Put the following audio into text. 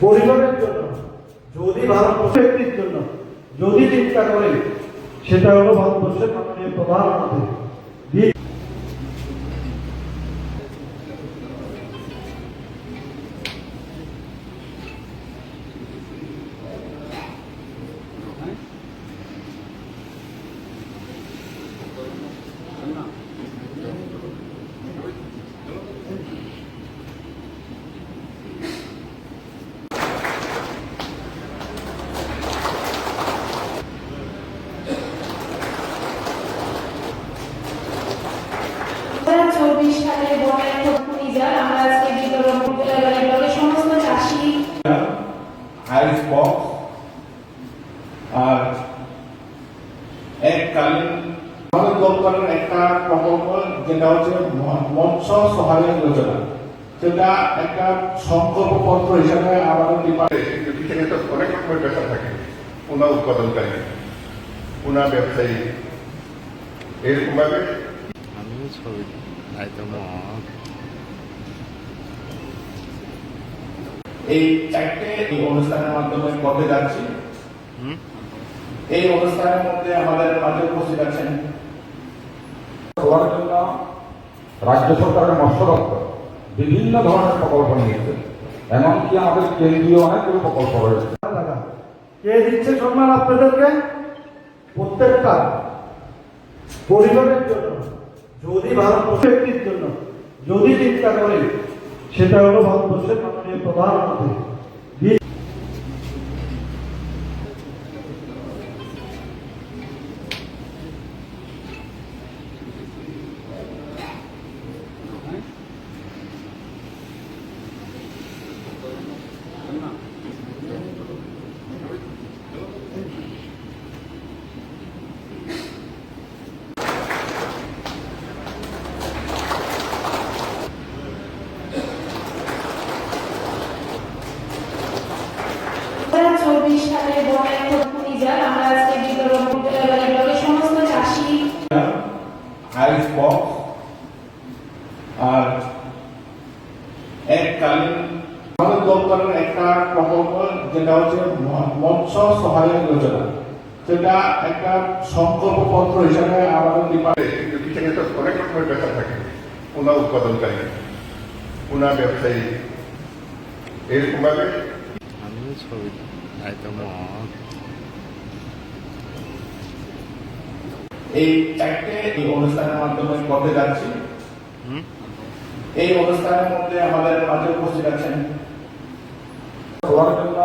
পরিবারের জন্য যদি ভারতবর্ষ ব্যক্তির জন্য যদি চিন্তা করে সেটা হলো ভারতবর্ষের মাননীয় প্রধানমন্ত্রী বক্স আর এককালীন আমাদের দপ্তরের একটা প্রকল্প যেটা হচ্ছে মৎস্য সহায়ক যোজনা। সেটা একটা সংকল্পপত্র হিসাবে আমাদের তো অনেক রকমের ব্যাপার থাকে পোনা উৎপাদনকারী পোনা ব্যবসায়ী। এরকম ভাবে আমিও ছবি এই চারটে এই অনুষ্ঠানের মাধ্যমে করতে যাচ্ছি। হুম। এই অনুষ্ঠানের মধ্যে আমাদের মাঝে উপস্থিত আছেন করার জন্য রাজ্য সরকারের মৎস্য দপ্তর। বিভিন্ন ধরনের প্রকল্প নিয়েছে। এমনকি আমাদের কেন্দ্রীয় অনেকগুলো প্রকল্প রয়েছে। কে দিচ্ছে সম্মান আপনাদেরকে? প্রত্যেকটা পরিবারের জন্য যদি ভারতবর্ষ ব্যক্তির জন্য যদি চিন্তা করে সেটা হলো ভারতবর্ষের মাননীয় প্রধানমন্ত্রী। চব্বিশ সালে বন্যায় ঘূর্ণিঝড় আমরা আজকে বিতরণ উপজেলা ব্লকের সমস্ত চাষি। আইস বক্স আর এককালীন আমাদের দপ্তরের একটা প্রকল্প যেটা হচ্ছে মৎস্য সহায়ক যোজনা। সেটা একটা সংকল্পপত্র হিসাবে আমাদের ডিপার্টমেন্ট অনেক রকমের ব্যাপার থাকে। পোনা উৎপাদনকারী পোনা ব্যবসায়ী। এরকম ভাবে আমিও ছবি। এই চারটে এই অনুষ্ঠানের মাধ্যমে করতে যাচ্ছি। এই অনুষ্ঠানের মধ্যে আমাদের মাঝে উপস্থিত আছেন। জন্য